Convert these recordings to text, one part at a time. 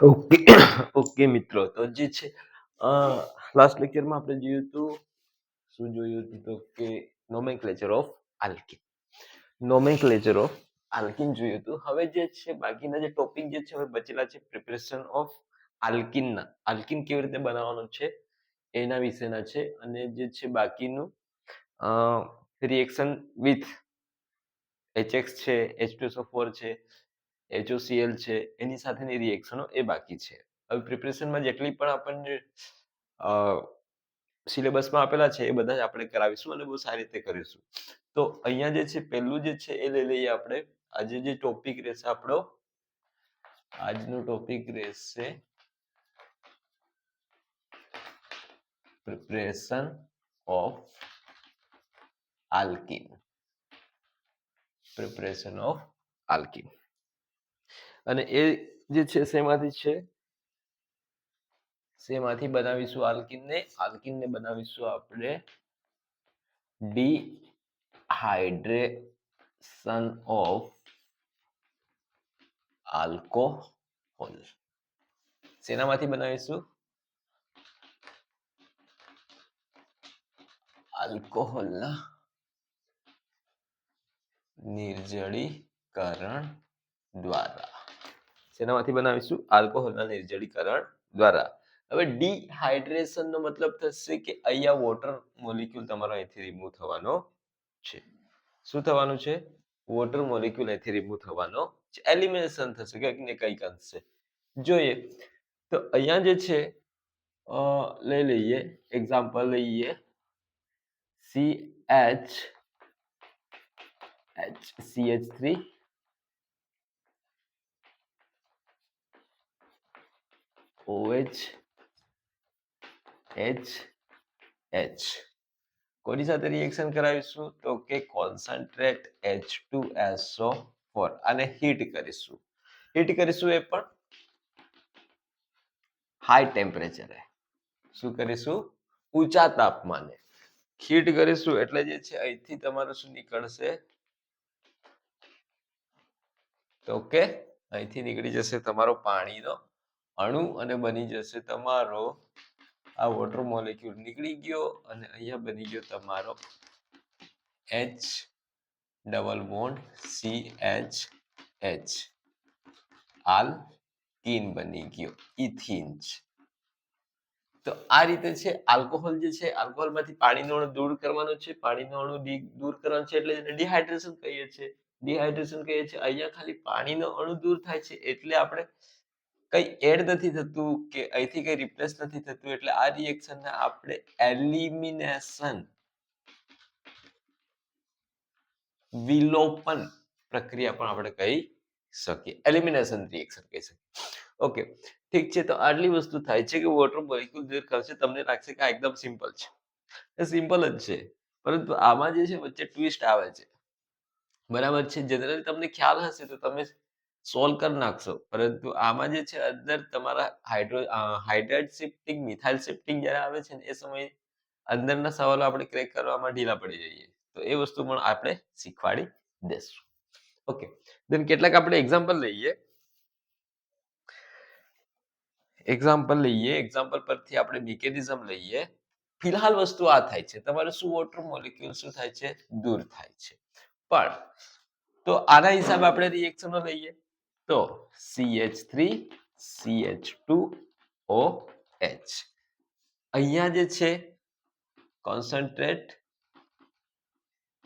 Okay okay મિત્રો, તો જે છે લાસ્ટ લેક્ચરમાં આપણે જોયું હતું, શું જોયું હતું તો કે nomenclature of alkene nomenclature of alkene જોયું હતું. હવે જે છે, બાકીના જે ટોપિક જે છે, હવે બચેલા છે પ્રિપરેશન ઓફ આલ્કિનના આલ્કિન કેવી રીતે બનાવવાનું છે, એના વિશેના છે, અને જે છે બાકીનું રિએક્શન વિથ એચએક્સ છે એચ ટુ ફોર છે એચઓસીએલ છે, એની સાથેની રિએક્શનો એ બાકી છે. હવે પ્રિપરેશનમાં જેટલી પણ આપણને સિલેબસમાં આપેલા છે એ બધા જ આપણે કરાવીશું અને બહુ સારી રીતે કરીશું. તો અહીંયા જે છે, પહેલું જે છે એ લઈ લઈએ આપણે. આજે જે ટોપિક રહેશે આપણો, આજનો ટોપિક રહેશે preparation of alkene preparation of alkene અને એ જે છે શેમાંથી છે? શેમાંથી બનાવીશું? આલ્કિનને? આલ્કિનને બનાવીશું આપણે ડી હાઇડ્રેશન ઓફ આલ્કોહોલ. શેનામાંથી બનાવીશું? આલ્કોહોલના નિર્જળીકરણ દ્વારા. શેનામાંથી બનાવીશું? આલ્કોહોલના નિર્જળીકરણ દ્વારા. હવે ડિહાઇડ્રેશનનો મતલબ થશે કે અહીંયા વોટર મોલિક્યુલ તમારો અહીંથી રિમૂવ થવાનો છે. શું થવાનું છે? વોટર મોલિક્યુલ અહીંથી રિમૂવ થવાનો છે. એલિમિનેશન થશે કંઈક ને કંઈક અંશે. જોઈએ. તો અહીંયા જે છે લઈ લઈએ. એક્ઝામ્પલ લઈએ. C H H C H three OH H H. કોની સાથે રિએક્શન કરાવીશું? તો કે concentrate H two S O four આને હીટ કરીશું. હીટ કરીશું એ પણ હાઈ ટેમ્પરેચરે શું કરીશું? ઊંચા તાપમાને. હીટ કરીશું એટલે જે છે અહીંથી તમારું શું નીકળશે? તો કે અહીંથી નીકળી જશે તમારો પાણીનો અણુ અને બની જશે તમારો આ વોટર મોલેક્યુલ નીકળી ગયો અને અહીંયા બની ગયો તમારો H double bond C H H alkene બની ગયો ઇથિન તો આ રીતે છે આલ્કોહોલ જે છે આલ્કોહોલમાંથી પાણીનો અણુ દૂર કરવાનો છે, પાણીનો અણુ દૂર કરવાનો છે, એટલે એને ડિહાઇડ્રેશન કહીએ છીએ ડિહાઇડ્રેશન કહીએ છીએ અહીંયા ખાલી પાણીનો અણુ દૂર થાય છે, એટલે આપણે કઈ એડ નથી થતું કે અહીંથી કઈ રિપ્લેસ નથી થતું? એટલે આ રિએક્શનને આપણે એલિમિનેશન વિલોપન પ્રક્રિયા પણ આપણે કહી શકીએ. એલિમિનેશન રિએક્શન કહી શકીએ. ઓકે ઠીક છે, તો આટલી વસ્તુ થાય છે કે વોટર મોલિક્યુલ દૂર કરશે, તમને લાગશે કે આ એકદમ સિમ્પલ છે. એ સિમ્પલ જ છે. પરંતુ આમાં જે છે, વચ્ચે ટ્વિસ્ટ આવે છે. બરાબર છે? જનરલી તમને ખ્યાલ હશે, તો તમે સોલ્વ કરી નાખશો. પરંતુ આમાં જે છે, અંદર તમારા hydro hydrate shifting, methyl shifting જ્યારે આવે છે ને, એ સમયે અંદરના સવાલો આપણે ક્રેક કરવામાં ઢીલા પડી જઈએ. તો એ વસ્તુ પણ આપણે શીખવાડી દેશું. ઓકે. દેન કેટલાક આપણે એક્ઝામ્પલ લઈએ. એક્ઝામ્પલ લઈએ. એક્ઝામ્પલ પરથી આપણે મિકેનિઝમ લઈએ. ફિલહાલ વસ્તુ આ થાય છે. તમારે શું વોટર મોલિક્યુલ શું થાય છે? દૂર થાય છે. પણ, તો આના હિસાબે આપણે રિએક્શનો લઈએ. તો CH3 CH2OH અહીંયા જે છે concentrate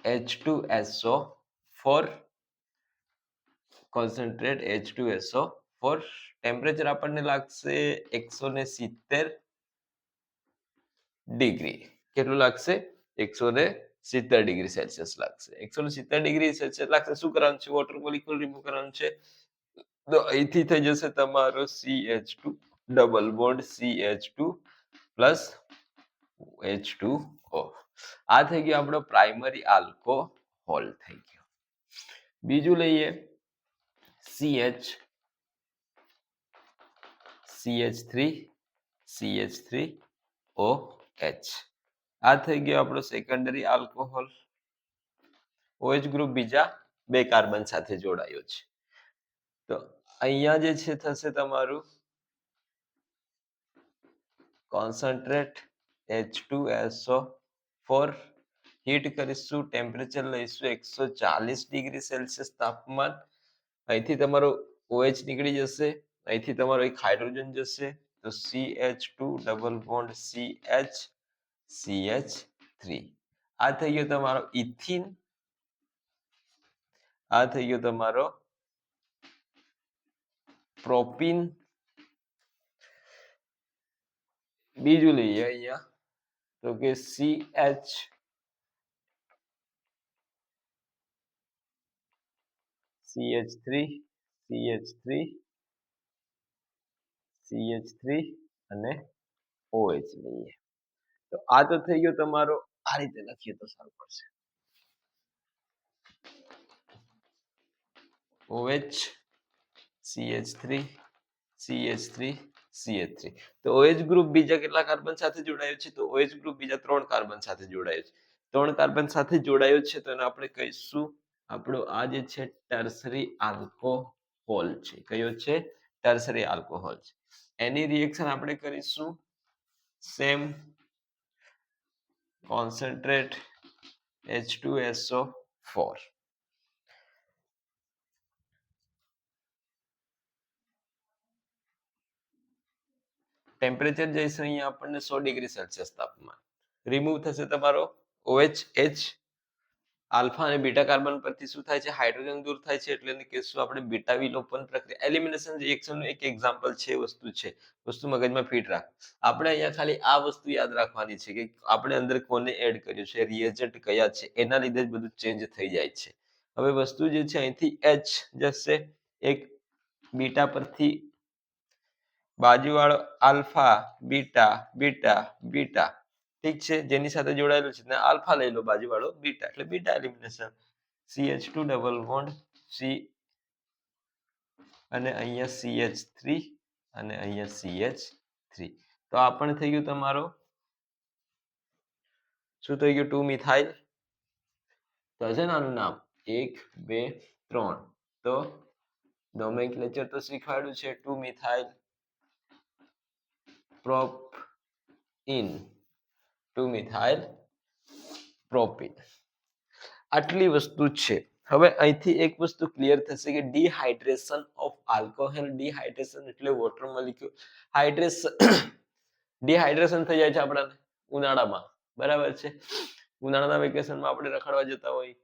H2SO4 concentrate H2SO4 temperature આપણને લાગશે એકસો ને સિત્તેર ડિગ્રી. કેટલું લાગશે? એકસો ને સિત્તેર ડિગ્રી સેલ્સિયસ લાગશે. એકસો ને સિત્તેર ડિગ્રી સેલ્સિયસ લાગશે. શું કરવાનું છે? વોટર મોલિક્યુલ રિમૂવ કરવાનું છે. તો અહીંથી થઈ જશે તમારો C H two double bond C H two plus H two O આ થઈ ગયો આપણો પ્રાઇમરી આલ્કોહોલ થઈ ગયો. બીજું લઈએ. C H CH3 CH3 OH આ થઈ ગયો આપણો સેકન્ડરી આલ્કોહોલ ઓએચ ગ્રુપ બીજા બે કાર્બન સાથે જોડાયો છે. તો અહીંયા જે છે, થશે તમારું? Concentrate H two S O four heat કરીશું, ટેમ્પરેચર લઈશું એકસો ચાલીસ ડિગ્રી સેલ્સિયસ તાપમાન. અહીંથી તમારો ઓએચ નીકળી જશે, અહીંથી તમારો એક હાઇડ્રોજન જશે, તો C H two double bond C H C H three આ થઈ ગયો તમારો ઇથિન આ થઈ ગયો તમારો પ્રોપીન. બીજું લઈએ. અહીંયા. તો કે C H C H three C H three C H three and O H લઈએ. તો આ તો થઈ ગયો તમારો આ રીતે લખીએ તો સારું પડશે. OH CH3 CH3 CH3 તો OH ગ્રુપ બીજા કેટલા કાર્બન સાથે જોડાયું છે? તો OH ગ્રુપ બીજા ત્રણ કાર્બન સાથે જોડાયું છે. ત્રણ કાર્બન સાથે જોડાયું છે તો એને આપણે કહીશું આપણો આ જે છે ટર્સરી આલ્કોહોલ છે. કયો છે? ટર્સરી આલ્કોહોલ છે. એની રિએક્શન આપણે કરીશું સેમ કોન્સન્ટ્રેટ H2SO4 ટેમ્પરેચર જઈશું અહીંયા આપણને સો ડિગ્રી સેલ્સિયસ તાપમાન. રિમૂવ થશે તમારો ઓએચ એચ આલ્ફા અને બીટા કાર્બન પરથી શું થાય છે? હાઇડ્રોજન દૂર થાય છે એટલે કહીશું આપણે બીટા વિલોપન પ્રક્રિયા, એલિમિનેશન રિએક્શનનું એક એક્ઝામ્પલ છે વસ્તુ છે. વસ્તુ મગજમાં ફિટ રાખ. આપણે અહીંયા ખાલી આ વસ્તુ યાદ રાખવાની છે કે આપણે અંદર કોને એડ કર્યું છે રિએજન્ટ કયા છે, એના લીધે જ બધું ચેન્જ થઈ જાય છે. હવે વસ્તુ જે છે અહીંથી એચ જશે, એક બીટા પરથી બાજુવાળો આલ્ફા, બીટા બીટા બીટા. ઠીક છે? જેની સાથે જોડાયેલું છે આલ્ફા લઈ લો, બાજુવાળો બીટા. એટલે beta elimination. CH2 double bond C અને અહીંયા CH3 અને અહીંયા CH3 તો આ પણ થઈ ગયું તમારો. શું થઈ ગયું? ટુ મિથાઇલ તો હશે ને આનું નામ? એક, બે, ત્રણ. તો નોમેન્ક્લેચર તો શીખવાડ્યું છે two methyl prop two methyl propene આટલી વસ્તુ છે. હવે અહીંથી એક વસ્તુ ક્લિયર થશે કે ડિહાઇડ્રેશન ઓફ આલ્કોહોલ ડિહાઇડ્રેશન એટલે વોટર મોલિક્યુલ હાઇડ્રેશન ડિહાઇડ્રેશન થઈ જાય છે આપણાને ઉનાળામાં. બરાબર છે? ઉનાળાના વેકેશનમાં આપણે રખડવા જતા હોય.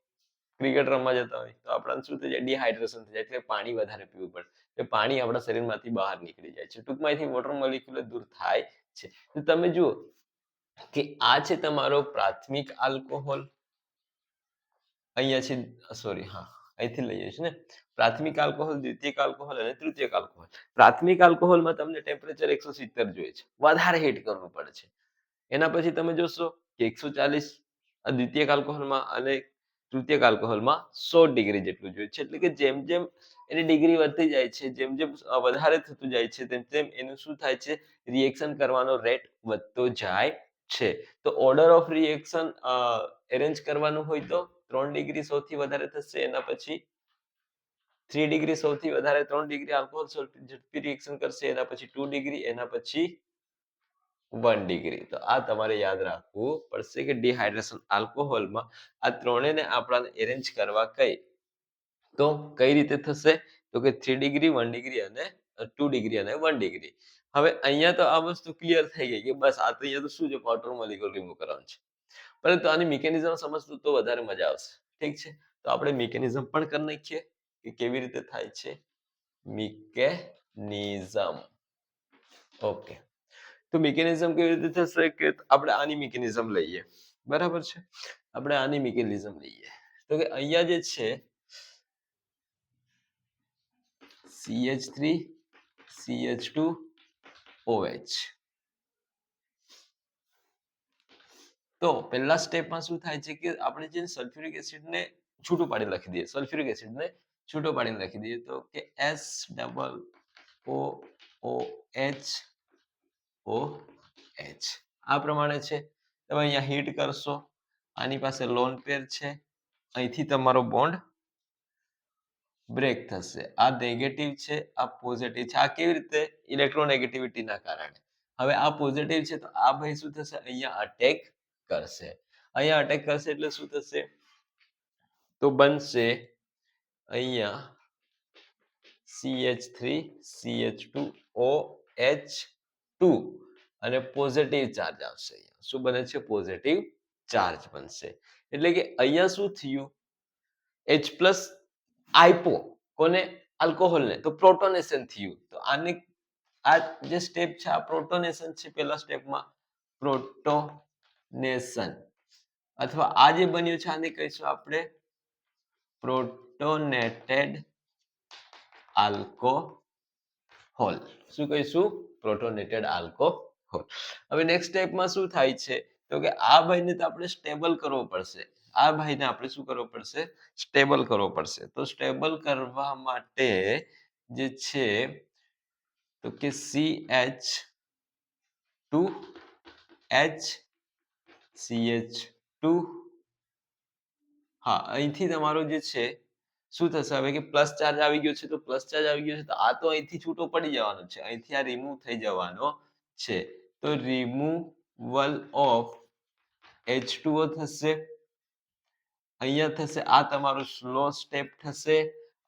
ક્રિકેટ રમવા જતા હોય, તો આપણને શું થઈ જાય? ડિહાઇડ્રેશન થઈ જાય, એટલે પાણી વધારે પીવું પડે. એટલે પાણી આપણા શરીરમાંથી બહાર નીકળી જાય છે. ટૂંકમાં અહીંથી વોટર મોલિક્યુલ દૂર થાય છે. તો તમે જુઓ કે આ છે તમારો પ્રાથમિક આલ્કોહોલ અહીંયા છે સોરી હા, અહીંથી લઈએ છીએ ને. પ્રાથમિક આલ્કોહોલ દ્વિતીયક આલ્કોહોલ અને તૃતીયક આલ્કોહોલ પ્રાથમિક આલ્કોહોલમાં તમને ટેમ્પરેચર એકસો સિત્તેર જોઈએ છે. વધારે હીટ કરવું પડે છે. એના પછી તમે જોશો કે એકસો ચાલીસ દ્વિતીયક આલ્કોહોલમાં અને તૃતીયક આલ્કોહોલમાં સો ડિગ્રી જેટલું જોઈએ છે. એટલે કે જેમ જેમ એની ડિગ્રી વધતી જાય છે, જેમ જેમ વધારે થતું જાય છે, તેમ તેમ એનું શું થાય છે? રિએક્શન કરવાનો રેટ વધતો જાય છે. તો ઓર્ડર ઓફ રિએક્શન એરેન્જ કરવાનું હોય તો ત્રણ ડિગ્રી સૌથી વધારે થશે, એના પછી થ્રી ડિગ્રી સૌથી વધારે ત્રણ ડિગ્રી આલ્કોહોલ ઝડપી રિએક્શન કરશે, એના પછી ટુ ડિગ્રી, એના પછી વન ડિગ્રી તો આ તમારે યાદ રાખવું પડશે કે ડિહાઇડ્રેશન આલ્કોહોલમાં આ ત્રણેયને આપણાને એરેન્જ કરવા કઈ? તો કઈ રીતે થશે? તો કે થ્રી ડિગ્રી વન ડિગ્રી અને ટુ ડિગ્રી અને વન ડિગ્રી હવે અહીંયા તો આ વસ્તુ ક્લિયર થઈ ગઈ કે બસ આ તો અહીંયા તો શું છે? ક્વાર્ટર મોલિક્યુલ રિમૂવ કરવાનું છે. પરંતુ આની મિકેનિઝમ સમજતું તો વધારે મજા આવશે. ઠીક છે? તો આપણે મિકેનિઝમ પણ કરી નાખીએ કે કેવી રીતે થાય છે? મિકેનિઝમ ઓકે તો મિકેનિઝમ કેવી રીતે થશે કે આપણે આની મિકેનિઝમ લઈએ? બરાબર છે? આપણે આની મિકેનિઝમ લઈએ. તો કે અહીંયા જે છે CH3 CH2 OH તો પહેલા સ્ટેપમાં શું થાય છે કે આપણે જે સલ્ફ્યુરિક એસિડને છૂટું પાડી લખી દઈએ સલ્ફ્યુરિક એસિડને છૂટો પાડીને લખી દઈએ તો કે S double O O H O H આ પ્રમાણે છે. તમે અહીંયા હિટ કરશો. આની પાસે લોન પેર છે. અહીંથી તમારો બોન્ડ બ્રેક થશે. આ નેગેટિવ છે, આ પોઝિટિવ છે. આ કેવી રીતે? ઇલેક્ટ્રોનેગેટિવિટીના કારણે. હવે આ પોઝિટિવ છે તો આ ભાઈ શું થશે? અહીંયા અટેક કરશે. અહીંયા અટેક કરશે એટલે શું થશે? તો બનશે અહીંયા CH3 CH2 OH2 અને પોઝિટિવ ચાર્જ આવશે અહીંયા. શું બને છે? પોઝિટિવ ચાર્જ બનશે. એટલે કે અહીંયા શું થયું? એચ પ્લસ આઈપો કોને? આલ્કોહોલને. તો પ્રોટોનેશન થયું. તો આને, આ જે સ્ટેપ છે, આ પ્રોટોનેશન છે પહેલા સ્ટેપમાં. પ્રોટોનેશન. અથવા આ જે બન્યું છે, આને કહીશું આપણે પ્રોટોનેટેડ આલ્કોહોલ. શું કહીશું? પ્રોટોનેટેડ આલ્કોહોલ હવે નેક્સ્ટ સ્ટેપમાં શું થાય છે? તો કે આ ભાઈને તો આપણે સ્ટેબલ કરવો પડશે. આ ભાઈને આપણે શું કરવો પડશે? સ્ટેબલ કરવો પડશે. તો સ્ટેબલ કરવા માટે જે છે, તો કે C H two H C H two હા, અહીંથી તમારો જે છે શું થશે? હવે કે પ્લસ ચાર્જ આવી ગયો છે તો પ્લસ ચાર્જ આવી ગયો છે તો આ તો અહીંથી છૂટો પડી જવાનો છે. અહીંથી આ રિમૂવ થઈ જવાનો છે. તો રિમૂવલ ઓફ એચ ટુઓ થશે. અહીંયા થશે. આ તમારો સ્લો સ્ટેપ થશે.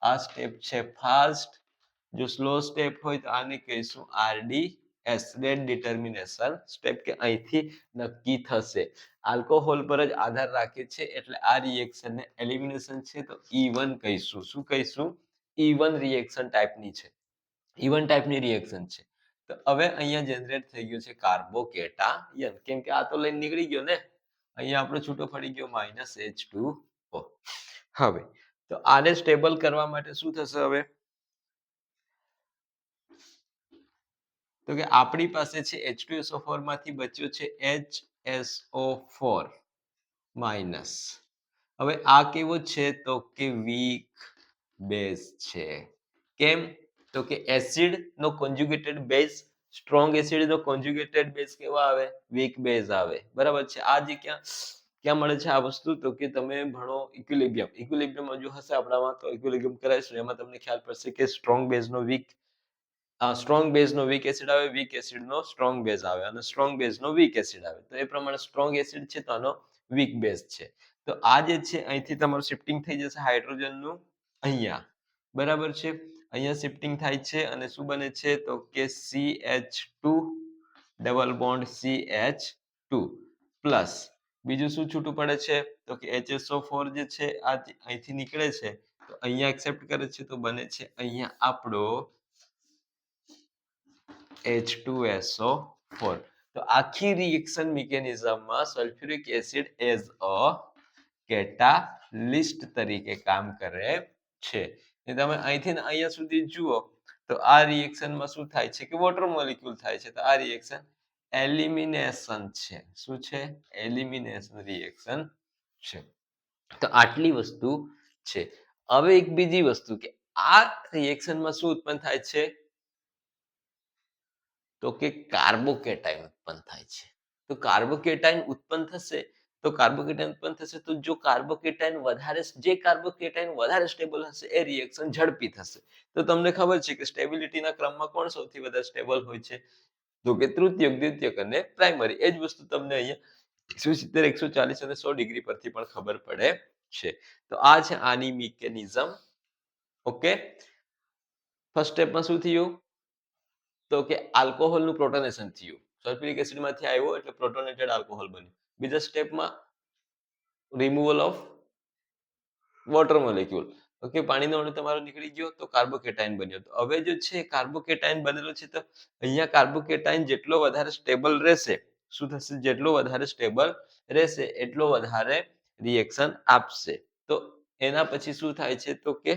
આ સ્ટેપ છે ફાસ્ટ જો સ્લો સ્ટેપ હોય તો આને કહીશું RD S rate determination step કે અહીંથી નક્કી થશે. આલ્કોહોલ પર જ આધાર રાખે છે એટલે આ રિએક્શન ને એલિમિનેશન છે તો ઇવન કહીશું. શું કહીશું? E1 રિએક્શન ટાઈપની છે. E1 ટાઈપની રિએક્શન છે. તો હવે અહીંયા જનરેટ થઈ ગયું છે કાર્બોકેટાયન. કેમ કે આ તો લઈને નીકળી ગયો ને? અહીંયા આપણો છૂટો પડી ગયો માઇનસ એચ ટુ હવે, તો આને સ્ટેબલ કરવા માટે શું થશે હવે? તો કે આપણી પાસે છે H2SO4 માંથી બચ્યો છે HSO4 માઇનસ હવે આ કેવો છે? તો કે વીક બેઝ છે. કેમ? તો કે એસિડ નો કોન્જ્યુગેટેડ બેઝ સ્ટ્રોંગ એસિડ નો કોન્જ્યુગેટેડ બેઝ કેવા આવે? વીક બેઝ આવે. બરાબર છે? આ જે ક્યાં ક્યાં મળે છે આ વસ્તુ? તો કે તમે ભણો ઇક્વિલિબ્રિયમ ઇક્વિલિબ્રિયમ જો હશે આપણામાં, તો ઇક્વિલિબ્રિયમ કરાવીશું. એમાં તમને ખ્યાલ પડશે કે સ્ટ્રોંગ બેઝનો વીક સ્ટ્રોંગ બેઝનો વીક એસિડ આવે વીક એસિડનો સ્ટ્રોંગ બેઝ આવે અને સ્ટ્રોંગ બેઝનો વીક એસિડ આવે. તો એ પ્રમાણે સ્ટ્રોંગ એસિડ છે તો આનો વીક બેઝ છે. તો આ જે છે અહીંથી તમારું શિફ્ટિંગ થઈ જશે હાઇડ્રોજનનું અહીંયા. બરાબર છે? અહીંયા શિફ્ટિંગ થાય છે અને શું બને છે? તો કે C H two double bond C H two plus બીજું શું છૂટું પડે છે? તો કે એચએસઓ ફોર જે છે, આ અહીંથી નીકળે છે, તો અહીંયા એક્સેપ્ટ કરે છે, તો બને છે અહીંયા આપણો એચ ટુ એસઓ ફોર તો આખી reaction મિકેનિઝમમાં sulphuric acid as a catalyst તરીકે કામ કરે છે. તમે અહીંથી અહીંયા સુધી જુઓ, તો આ રિએક્શનમાં શું થાય છે કે વોટર મોલિક્યુલ થાય છે. તો આ રિએક્શન એલિમિનેશન છે. શું છે? એલિમિનેશન રિએક્શન છે. તો આટલી વસ્તુ છે. હવે એક બીજી વસ્તુ કે આ રિએક્શનમાં શું ઉત્પન્ન થાય છે? તો કે કાર્બોકેટાઇન ઉત્પન્ન થાય છે. તો કાર્બોકેટાઇન ઉત્પન્ન થશે, તો કાર્બોકેટાઇન ઉત્પન્ન થશે, તો જો કાર્બોકેટાઇન વધારે જે કાર્બોકેટાઇન વધારે સ્ટેબલ હશે, એ રિએક્શન ઝડપી થશે. તો તમને ખબર છે કે સ્ટેબિલિટીના ક્રમમાં કોણ સૌથી વધારે સ્ટેબલ હોય છે? તો કે તૃતીયક, દ્વિતીયક અને પ્રાઇમરી એ જ વસ્તુ તમને અહીંયા એકસો સિત્તેર, એકસો ચાલીસ અને સો ડિગ્રી પરથી પણ ખબર પડે છે. તો આ છે આની મિકેનિઝમ ઓકે ફર્સ્ટ સ્ટેપમાં શું થયું? તો કે આલ્કોહોલનું પ્રોટોનેશન થયું. સલ્ફ્યુરિક એસિડમાંથી આવ્યો એટલે પ્રોટોનેટેડ આલ્કોહોલ બન્યું. બીજા સ્ટેપમાં removal of water molecule okay પાણીનો અણુ તમારો નીકળી ગયો તો કાર્બોકેટાઇન બન્યો. તો હવે જો છે કાર્બોકેટાઇન બનેલો છે તો અહીંયા કાર્બોકેટાઇન જેટલો વધારે સ્ટેબલ રહેશે, શું થશે? જેટલો વધારે સ્ટેબલ રહેશે, એટલો વધારે રિએક્શન આપશે. તો એના પછી શું થાય છે? તો કે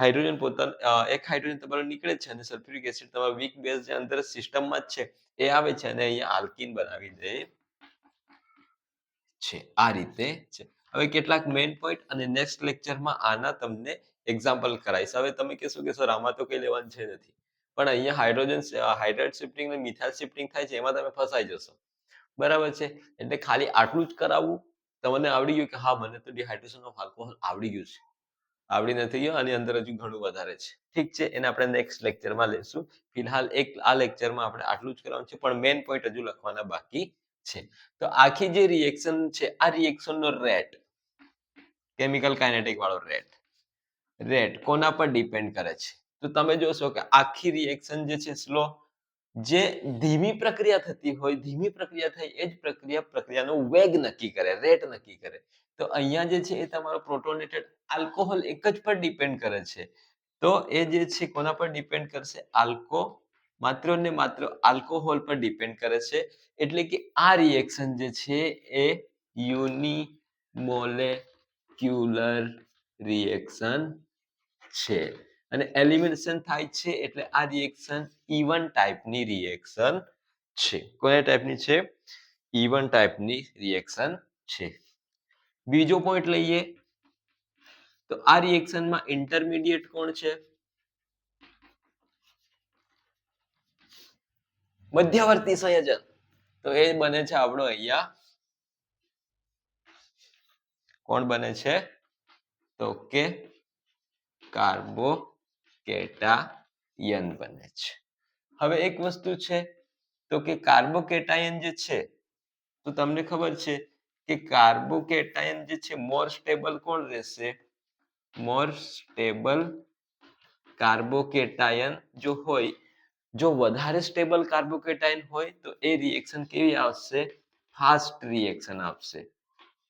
હાઇડ્રોજન પોતાનું એક હાઇડ્રોજન તમારો નીકળે છે અને સલ્ફ્યુરિક એસિડ તમારો વીક બેઝ જે અંદર સિસ્ટમમાં જ છે, એ આવે છે અને અહીંયા આલ્કિન બનાવી દે છે. આ રીતે છે. હવે કેટલાક મેઇન પોઈન્ટ અને નેક્સ્ટ લેક્ચરમાં આના તમને એક્ઝામ્પલ કરાવીશ. હવે તમે કહેશો કે, સર, આમાં તો કઈ લેવાનું છે નથી. પણ અહીંયા હાઇડ્રોજન હાઇડ્રેટ શિફ્ટિંગ અને મિથાઇલ શિફ્ટિંગ થાય છે, એમાં તમે ફસાઈ જશો. બરાબર છે? એટલે ખાલી આટલું જ કરાવવું, તમને આવડી ગયું કે, હા, મને તો ડિહાઇડ્રેશન ઓફ આલ્કોહોલ આવડી ગયું છે. આવડી નથી ગયો, આની અંદર હજુ ઘણું વધારે છે. ઠીક છે, એને આપણે નેક્સ્ટ લેક્ચરમાં લેશું. ફિલહાલ એક આ લેક્ચરમાં આપણે આટલું જ કરવાનું છે, પણ મેઇન પોઈન્ટ હજુ લખવાના બાકી છે. તો આખી જે રિએક્શન છે, આ રિએક્શનનો રેટ કેમિકલ કાઇનેટિક વાળો રેટ રેટ કોના પર ડિપેન્ડ કરે છે? તો તમે જોશો કે આખી રિએક્શન જે છે સ્લો જે ધીમી પ્રક્રિયા થતી હોય, ધીમી પ્રક્રિયા થાય, એ જ પ્રક્રિયા પ્રક્રિયાનો વેગ નક્કી કરે રેટ નક્કી કરે. તો અહીંયા જે છે એ તમારો પ્રોટોનેટેડ આલ્કોહોલ એક જ પર ડિપેન્ડ કરે છે. તો એ જે છે કોના પર ડિપેન્ડ કરશે? આલ્કો માત્ર ને માત્ર આલ્કોહોલ પર ડિપેન્ડ કરે છે. એટલે કે આ રિએક્શન જે છે એ યુનિમોલેક્યુલર રિએક્શન છે. અને એલિમિનેશન થાય છે એટલે આ રિએક્શન ઇવન ટાઈપની રિએક્શન છે. કોને ટાઈપની છે? ઇવન ટાઈપની રિએક્શન છે. બીજો પોઈન્ટ લઈએ. તો આ રિએક્શનમાં ઇન્ટરમીડિયેટ કોણ છે? મધ્યવર્તી સંયોજન. તો એ બને છે આપણો અહીંયા. કોણ બને છે? તો કે કાર્બોકેટાયન બને છે. હવે એક વસ્તુ છે, તો કે કાર્બોકેટાયન જે છે, તો તમને ખબર છે કે કાર્બોકેટાયન જે છે મોર સ્ટેબલ કોણ રહેશે? મોર સ્ટેબલ કાર્બોકેટાયન જો હોય, જો વધારે સ્ટેબલ કાર્બોકેટાયન હોય, તો એ રિએક્શન કેવી આવશે? ફાસ્ટ રિએક્શન આપશે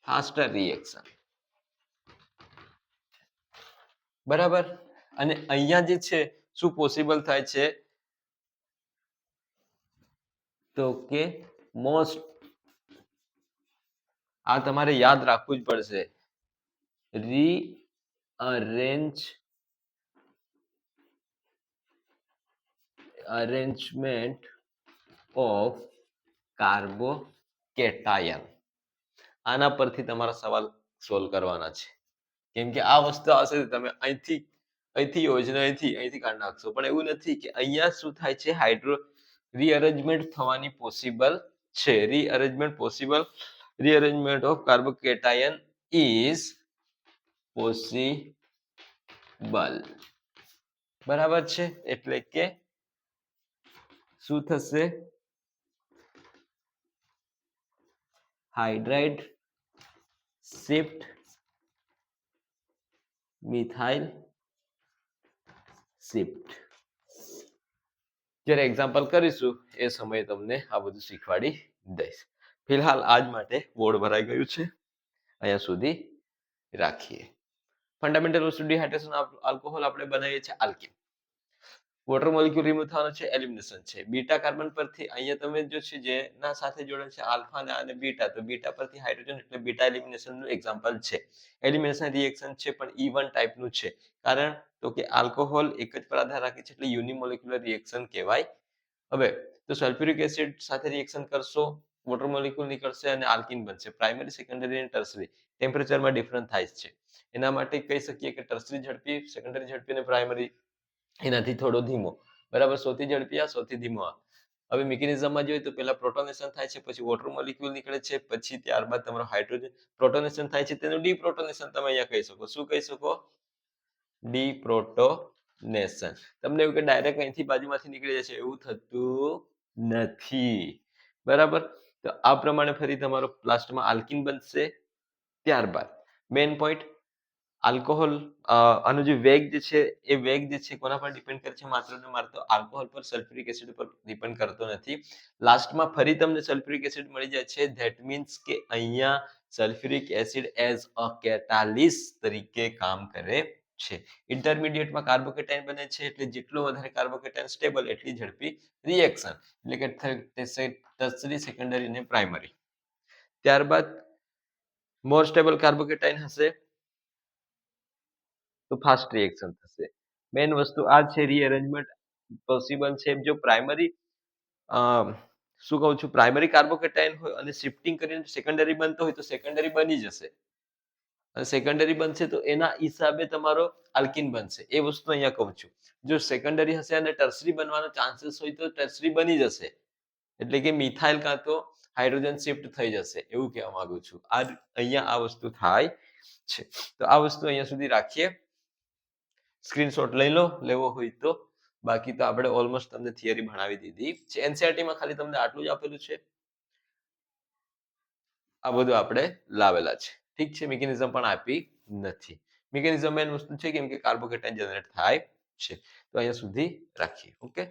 ફાસ્ટર રિએક્શન બરાબર? અને અહીંયા જે છે, શું પોસિબલ થાય છે? તો કે મોસ્ટ આ તમારે યાદ રાખવું જ પડશે. રીઅરેન્જ અરેન્જમેન્ટ ઓફ કાર્બોકેટાયન આના પરથી તમારા સવાલ સોલ્વ કરવાના છે. કેમ કે આ વસ્તુ આવશે તમે અહીંથી અહીંથી યોજના અહીંથી અહીંથી કાઢી નાખશો. પણ એવું નથી કે અહીંયા શું થાય છે? હાઇડ્રો રીઅરેન્જમેન્ટ થવાની પોસિબલ છે. Rearrangement possible rearrangement of carbocation is possible. બરાબર છે? એટલે કે શું થશે? Hydride shift methyl shift. જ્યારે એક્ઝામ્પલ કરીશું, એ સમયે તમને આ બધું શીખવાડી દઈશ. ફિલહાલ આજ માટે બોર્ડ ભરાઈ ગયું છે. અહીંયા સુધી રાખીએ. ફંડામેન્ટલ વસ્તુ હાઇડ્રેશન આલ્કોહોલ આપણે બનાવીએ છીએ આલ્કીન વોટર મોલિક્યુલ રિમૂવ થવાનું છે એલિમિનેશન છે. બીટા કાર્બન પરથી અહીંયા તમે જો છે જેના સાથે જોડે છે આલ્ફા અને બીટા તો બીટા પરથી હાઇડ્રોજન એટલે બીટા એલિમિનેશનનું એક્ઝામ્પલ છે. એલિમિનેશન રિએક્શન છે, પણ E1 ટાઈપનું છે. કારણ તો કે આલ્કોહોલ એક જ પર આધાર રાખે છે, એટલે યુનિમોલિક્યુલર રિએક્શન કહેવાય. હવે, તો સલ્ફ્યુરિક એસિડ સાથે રિએક્શન કરશો વોટર મોલિક્યુલ નીકળશે અને આલ્કિન બનશે. પ્રાઇમરી સેકન્ડરી અને ટર્સરી ટેમ્પરેચરમાં ડિફરન્ટ થાય છે. એના માટે કહી શકીએ કે ટર્સરી ઝડપી સેકન્ડરી ઝડપી અને પ્રાઇમરી એનાથી થોડો ધીમો. બરાબર? સૌથી ઝડપી આ, સૌથી ધીમો આ. હવે મિકેનિઝમમાં જોઈએ તો પહેલા પ્રોટોનેશન થાય છે, પછી વોટર મોલિક્યુલ નીકળે છે, પછી ત્યારબાદ તમારો હાઇડ્રોજન પ્રોટોનેશન થાય છે તેનું ડીપ્રોટોનેશન તમે અહીંયા કહી શકો. શું કહી શકો? ડીપ્રોટોનેશન તમને એવું કે ડાયરેક્ટ અહીંથી બાજુમાંથી નીકળી જશે. એવું થતું નથી. બરાબર? તો આ પ્રમાણે ફરી તમારો લાસ્ટમાં આલ્કિન બનશે ત્યારબાદ. મેઇન પોઈન્ટ, આલ્કોહોલ આનો જે વેગ જે છે, એ વેગ જે છે કોના પર ડિપેન્ડ કરે છે? માત્ર ને માત્ર આલ્કોહોલ પર, સલ્ફ્યુરિક એસિડ પર ડિપેન્ડ કરતો નથી. લાસ્ટમાં ફરી તમને સલ્ફ્યુરિક એસિડ મળી જાય છે. ધેટ મીન્સ કે અહીંયા sulphuric acid as a catalyst તરીકે કામ કરે. છે. ઇન્ટરમીડિયેટમાં કાર્બોકેટાઇન બને છે એટલે જેટલો વધારે કાર્બોકેટાઇન સ્ટેબલ એટલી ઝડપી રિએક્શન. એટલે કે ટર્સરી સેકન્ડરી અને પ્રાઇમરી. ત્યારબાદ મોર સ્ટેબલ કાર્બોકેટાઇન હશે તો ફાસ્ટ રિએક્શન થશે. મેઇન વસ્તુ આ છે રીઅરેન્જમેન્ટ પોસિબલ છે જો પ્રાઇમરી શું કહું છું? પ્રાઇમરી કાર્બોકેટાઇન હોય અને શિફ્ટિંગ કરીને સેકન્ડરી બનતો હોય તો સેકન્ડરી બની જશે. સેકન્ડરી બનશે તો એના હિસાબે તમારો આલ્કિન બનશે. એ વસ્તુ અહીંયા કહું છું. જો સેકન્ડરી હશે અને ટર્સરી બનવાનો ચાન્સીસ હોય તો ટર્સરી બની જશે. એટલે કે મિથાઇલ કાં તો હાઇડ્રોજન શિફ્ટ થઈ જશે, એવું કહેવા માંગુ છું. આ અહીંયા આ વસ્તુ થાય છે. તો આ વસ્તુ અહીંયા સુધી રાખીએ. સ્ક્રીનશોટ લઈ લો, લેવો હોય તો. બાકી તો આપણે ઓલમોસ્ટ તમને થિયરી ભણાવી દીધી. છે એનસીઆરટીમાં ખાલી તમને આટલું જ આપેલું છે. આ બધું આપણે લાવેલા છે. ઠીક છે મિકેનિઝમ પણ આપી નથી. મિકેનિઝમ મેન વસ્તુ છે કેમ કે કાર્બોકેટાઇન જનરેટ થાય છે. તો અહીંયા સુધી રાખીએ. ઓકે?